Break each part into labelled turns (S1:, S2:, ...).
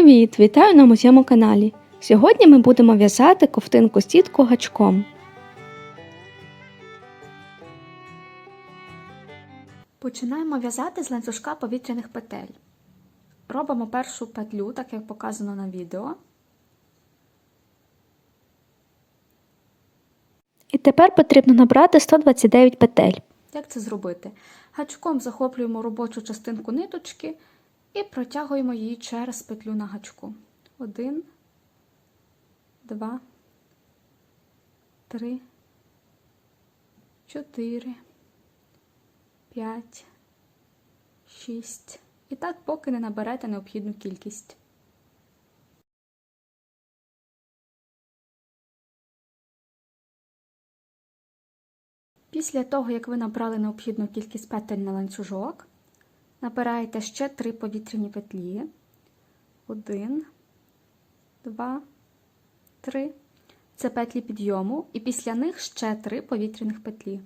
S1: Привіт! Вітаю на моєму каналі. Сьогодні ми будемо в'язати ковтинку сітку гачком. Починаємо в'язати з ланцюжка повітряних петель. Робимо першу петлю, так як показано на відео. І тепер потрібно набрати 129 петель. Як це зробити? Гачком захоплюємо робочу частинку ниточки і протягуємо її через петлю на гачку. Один, два, три, чотири, п'ять, шість. І так, поки не наберете необхідну кількість. Після того, як ви набрали необхідну кількість петель на ланцюжок, набираєте ще три повітряні петлі. Один, два, три. Це петлі підйому, і після них ще три повітряних петлі.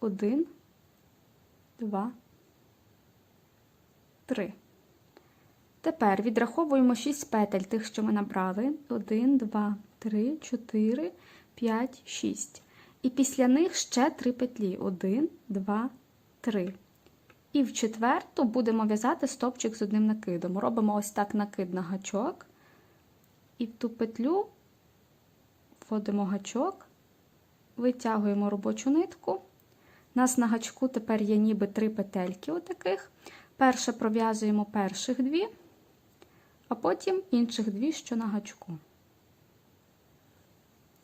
S1: Один, два, три. Тепер відраховуємо 6 петель тих, що ми набрали. 1, 2, 3, 4, 5, 6. І після них ще 3 петлі. 1, 2, 3. І в четверту будемо в'язати стопчик з одним накидом. Робимо ось так накид на гачок. І в ту петлю вводимо гачок, витягуємо робочу нитку. У нас на гачку тепер є ніби три петельки отаких. Перше пров'язуємо перших дві, а потім інших дві, що на гачку.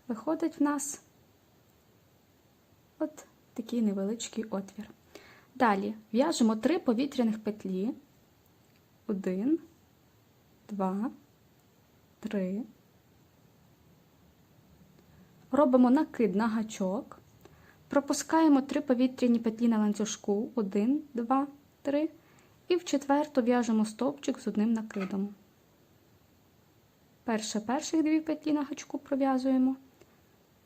S1: Виходить в нас от такий невеличкий отвір. Далі в'яжемо три повітряних петлі. Один, два, три. Робимо накид на гачок. Пропускаємо три повітряні петлі на ланцюжку. Один, два, три. І в четверту в'яжемо стовпчик з одним накидом. Перше перших дві петлі на гачку пров'язуємо,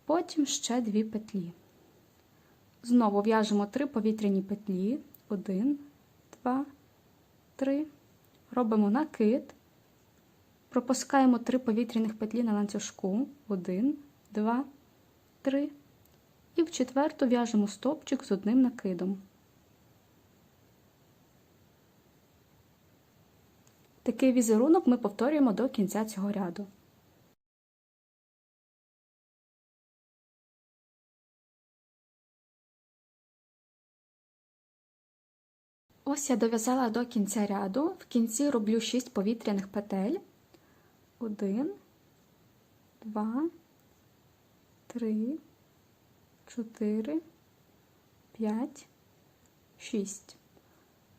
S1: потім ще дві петлі. Знову в'яжемо три повітряні петлі. Один, два, три. Робимо накид. Пропускаємо три повітряних петлі на ланцюжку. Один, два, три. І в четверту в'яжемо стовпчик з одним накидом. Такий візерунок ми повторюємо до кінця цього ряду. Ось я дов'язала до кінця ряду. В кінці роблю 6 повітряних петель. 1, 2, 3, 4, 5, 6.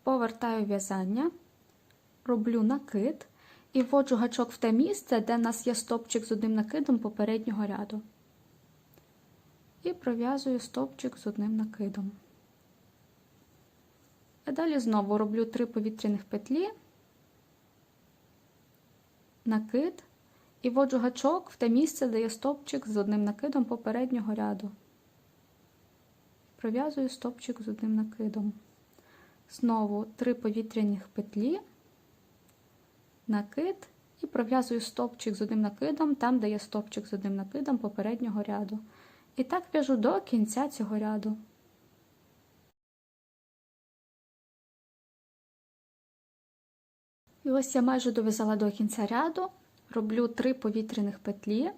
S1: Повертаю в'язання, роблю накид і вводжу гачок в те місце, де в нас є стопчик з одним накидом попереднього ряду. І пров'язую стопчик з одним накидом. А далі знову роблю три повітряних петлі, накид і вводжу гачок в те місце, де є стовпчик з одним накидом попереднього ряду. Пров'язую стовпчик з одним накидом. Знову три повітряних петлі, накид і пров'язую стовпчик з одним накидом там, де є стовпчик з одним накидом попереднього ряду. І так в'яжу до кінця цього ряду. І ось я майже дов'язала до кінця ряду, роблю три повітряних петлі,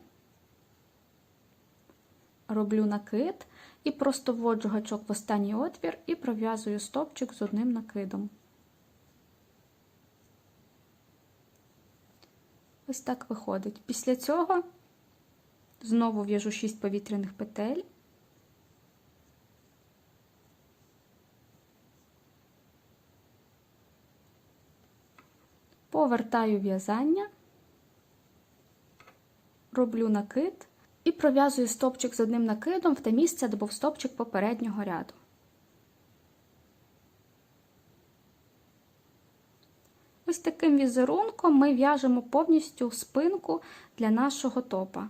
S1: роблю накид і просто вводжу гачок в останній отвір і пров'язую стопчик з одним накидом. Ось так виходить. Після цього знову в'яжу 6 повітряних петель. Повертаю в'язання, роблю накид і пров'язую стопчик з одним накидом в те місце, де був стопчик попереднього ряду. Ось таким візерунком ми в'яжемо повністю спинку для нашого топа.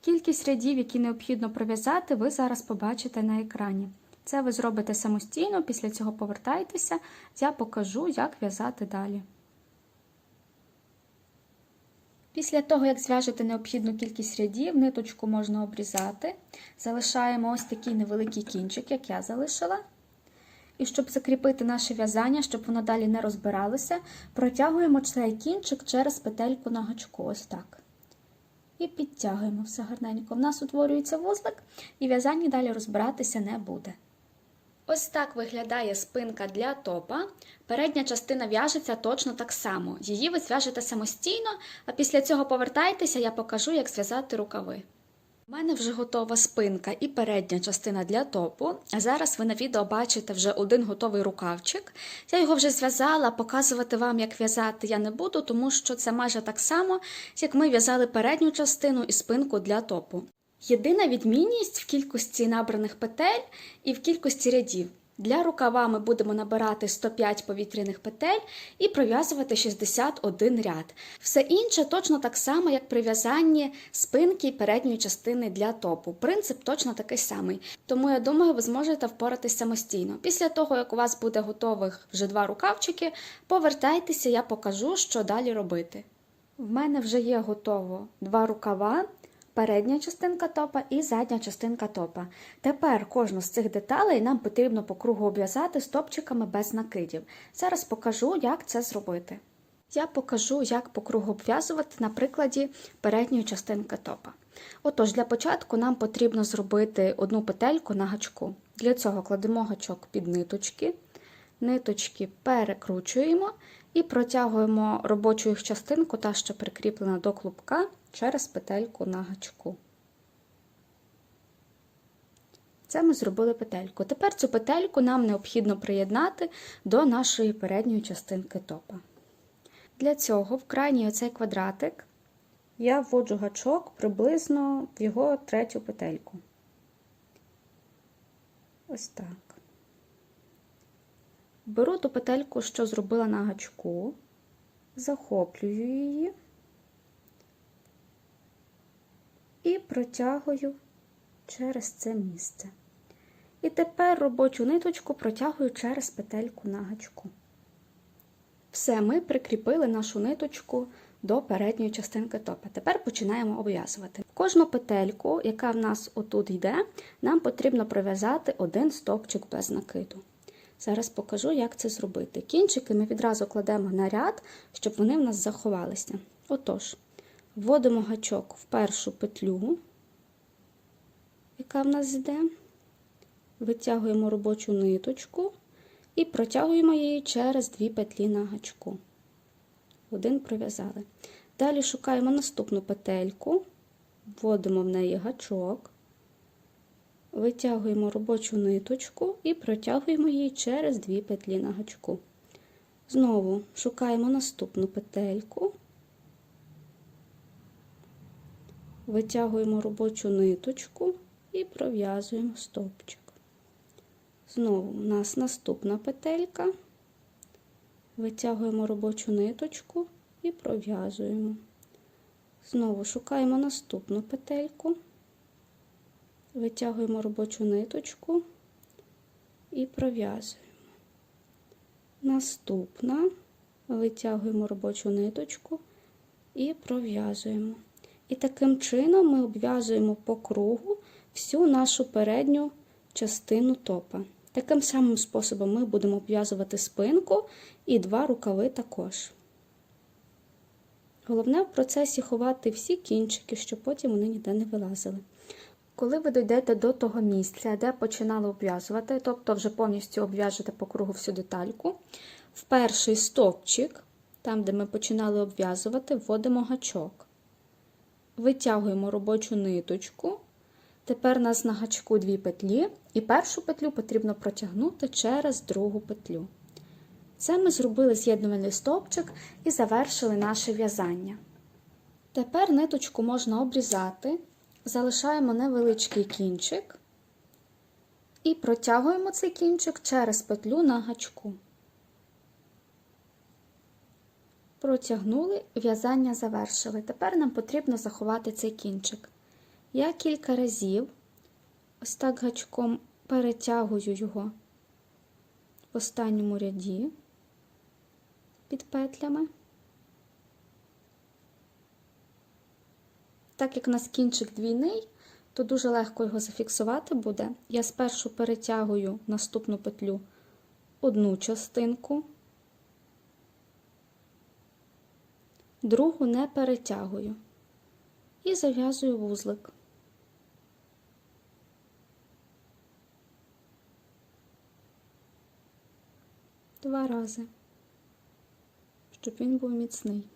S1: Кількість рядів, які необхідно пров'язати, ви зараз побачите на екрані. Це ви зробите самостійно, після цього повертайтеся, я покажу, як в'язати далі. Після того, як зв'яжете необхідну кількість рядів, ниточку можна обрізати. Залишаємо ось такий невеликий кінчик, як я залишила. І щоб закріпити наше в'язання, щоб воно далі не розбиралося, протягуємо цей кінчик через петельку на гачку. Ось так. І підтягуємо все гарненько. В нас утворюється вузлик, і в'язання далі розбиратися не буде. Ось так виглядає спинка для топа. Передня частина в'яжеться точно так само. Її ви зв'яжете самостійно, а після цього повертайтеся, я покажу, як зв'язати рукави. У мене вже готова спинка і передня частина для топу. А зараз ви на відео бачите вже один готовий рукавчик. Я його вже зв'язала, показувати вам, як в'язати я не буду, тому що це майже так само, як ми в'язали передню частину і спинку для топу. Єдина відмінність в кількості набраних петель і в кількості рядів. Для рукава ми будемо набирати 105 повітряних петель і пров'язувати 61 ряд. Все інше точно так само, як при в'язанні спинки передньої частини для топу. Принцип точно такий самий. Тому я думаю, ви зможете впоратись самостійно. Після того, як у вас буде готових вже два рукавчики, повертайтеся, я покажу, що далі робити. В мене вже є готово два рукава передня частинка топа і задня частинка топа. Тепер кожну з цих деталей нам потрібно по кругу обв'язати стопчиками без накидів. Зараз покажу, як це зробити. Я покажу, як по кругу обв'язувати на прикладі передньої частинки топа. Отож, для початку нам потрібно зробити одну петельку на гачку. Для цього кладемо гачок під ниточки, ниточки перекручуємо і протягуємо робочу їх частинку, та що прикріплена до клубка, через петельку на гачку. Це ми зробили петельку. Тепер цю петельку нам необхідно приєднати до нашої передньої частинки топа. Для цього в крайній оцей квадратик я вводжу гачок приблизно в його третю петельку. Ось так. Беру ту петельку, що зробила на гачку, захоплюю її і протягую через це місце. І тепер робочу ниточку протягую через петельку на гачку. Все, ми прикріпили нашу ниточку до передньої частинки топа. Тепер починаємо обв'язувати. Кожну петельку, яка в нас отут йде, нам потрібно пров'язати один стовпчик без накиду. Зараз покажу, як це зробити. Кінчики ми відразу кладемо на ряд, щоб вони в нас заховалися. Отож, вводимо гачок в першу петлю, яка в нас йде, витягуємо робочу ниточку і протягуємо її через дві петлі на гачку. Один пров'язали. Далі шукаємо наступну петельку, вводимо в неї гачок. Витягуємо робочу ниточку і протягуємо її через дві петлі на гачку. Знову шукаємо наступну петельку, витягуємо робочу ниточку і пров'язуємо стовпчик. Знову у нас наступна петелька, витягуємо робочу ниточку і пров'язуємо. Знову шукаємо наступну петельку витягуємо робочу ниточку і пров'язуємо. Наступна витягуємо робочу ниточку і пров'язуємо. І таким чином ми обв'язуємо по кругу всю нашу передню частину топа. Таким самим способом ми будемо обв'язувати спинку і два рукави також. Головне в процесі ховати всі кінчики, щоб потім вони ніде не вилазили. Коли ви дійдете до того місця, де починали обв'язувати, тобто вже повністю обв'яжете по кругу всю детальку, в перший стовпчик, там, де ми починали обв'язувати, вводимо гачок. Витягуємо робочу ниточку. Тепер у нас на гачку дві петлі, і першу петлю потрібно протягнути через другу петлю. Це ми зробили з'єднувальний стовпчик і завершили наше в'язання. Тепер ниточку можна обрізати залишаємо невеличкий кінчик і протягуємо цей кінчик через петлю на гачку. Протягнули, в'язання завершили. Тепер нам потрібно заховати цей кінчик. Я кілька разів ось так гачком перетягую його в останньому ряді під петлями. Так як у нас кінчик двійний, то дуже легко його зафіксувати буде. Я спершу перетягую наступну петлю одну частинку, другу не перетягую і зав'язую вузлик. Два рази, щоб він був міцний.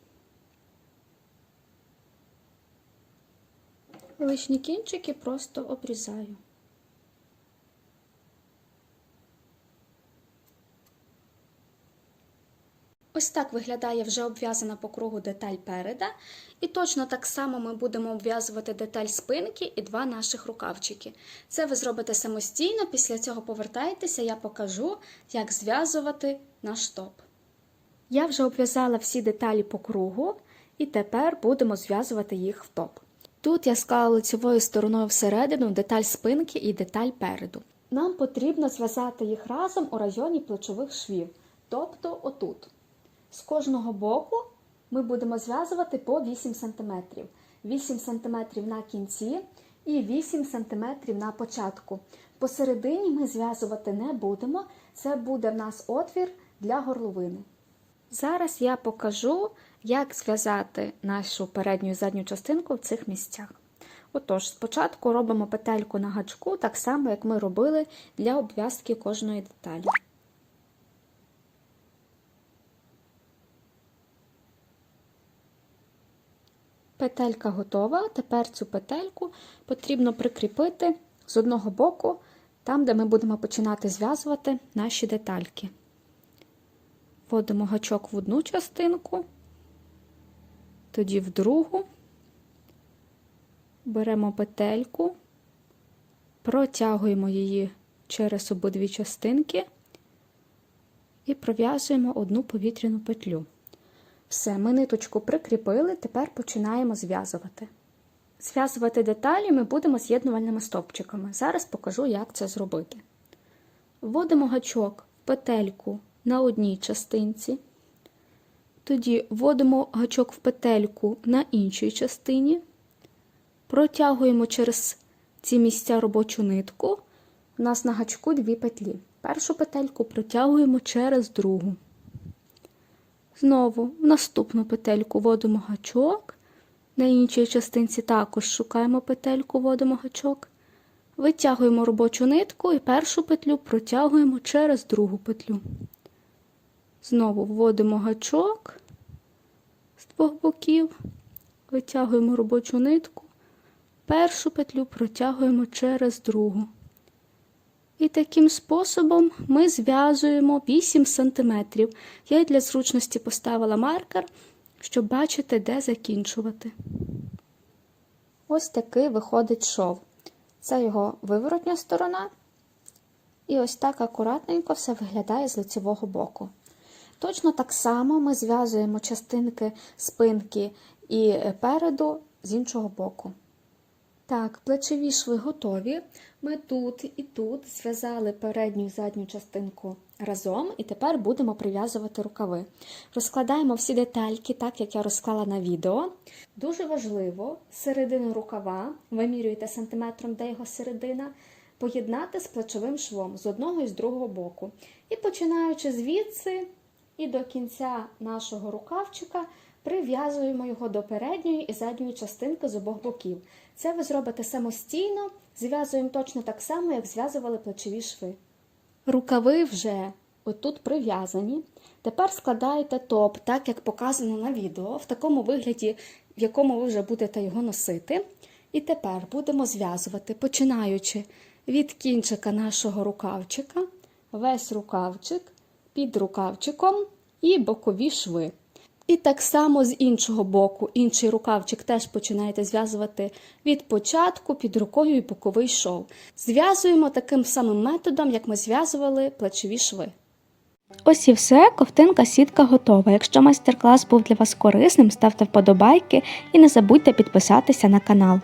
S1: Лишні кінчики просто обрізаю. Ось так виглядає вже обв'язана по кругу деталь переда. І точно так само ми будемо обв'язувати деталь спинки і два наших рукавчики. Це ви зробите самостійно, після цього повертайтеся, я покажу, як зв'язувати наш топ. Я вже обв'язала всі деталі по кругу, і тепер будемо зв'язувати їх в топ. Тут я склала лицевою стороною всередину деталь спинки і деталь переду. Нам потрібно зв'язати їх разом у районі плечових швів, тобто отут. З кожного боку ми будемо зв'язувати по 8 см. 8 см на кінці і 8 см на початку. Посередині ми зв'язувати не будемо, це буде в нас отвір для горловини. Зараз я покажу, як зв'язати нашу передню і задню частинку в цих місцях. Отож, спочатку робимо петельку на гачку, так само, як ми робили для обв'язки кожної деталі. Петелька готова. Тепер цю петельку потрібно прикріпити з одного боку, там, де ми будемо починати зв'язувати наші детальки. Вводимо гачок в одну частинку, тоді в другу, беремо петельку, протягуємо її через обидві частинки і пров'язуємо одну повітряну петлю. Все, ми ниточку прикріпили, тепер починаємо зв'язувати. Зв'язувати деталі ми будемо з'єднувальними стовпчиками. Зараз покажу, як це зробити. Вводимо гачок в петельку на одній частинці, тоді вводимо гачок в петельку на іншій частині, протягуємо через ці місця робочу нитку. У нас на гачку дві петлі. Першу петельку протягуємо через другу. Знову в наступну петельку вводимо гачок. На іншій частинці також шукаємо петельку, вводимо гачок. Витягуємо робочу нитку і першу петлю протягуємо через другу петлю. Знову вводимо гачок з двох боків, витягуємо робочу нитку, першу петлю протягуємо через другу. І таким способом ми зв'язуємо 8 см. Я для зручності поставила маркер, щоб бачити, де закінчувати. Ось такий виходить шов. Це його виворотня сторона. І ось так акуратненько все виглядає з лицевого боку. Точно так само ми зв'язуємо частинки спинки і переду з іншого боку. Так, плечові шви готові. Ми тут і тут зв'язали передню і задню частинку разом, і тепер будемо прив'язувати рукави. Розкладаємо всі детальки, так як я розклала на відео. Дуже важливо середину рукава, вимірюєте сантиметром, де його середина, поєднати з плечовим швом з одного і з другого боку. І починаючи звідси і до кінця нашого рукавчика. Прив'язуємо його до передньої і задньої частинки з обох боків. Це ви зробите самостійно, зв'язуємо точно так само, як зв'язували плечові шви. Рукави вже отут прив'язані. Тепер складаєте топ, так як показано на відео, в такому вигляді, в якому ви вже будете його носити. І тепер будемо зв'язувати, починаючи від кінчика нашого рукавчика, весь рукавчик під рукавчиком і бокові шви. І так само з іншого боку, інший рукавчик теж починаєте зв'язувати від початку під рукою і боковий шов. Зв'язуємо таким самим методом, як ми зв'язували плечові шви. Ось і все, ковтинка сітка готова. Якщо майстер-клас був для вас корисним, ставте вподобайки і не забудьте підписатися на канал.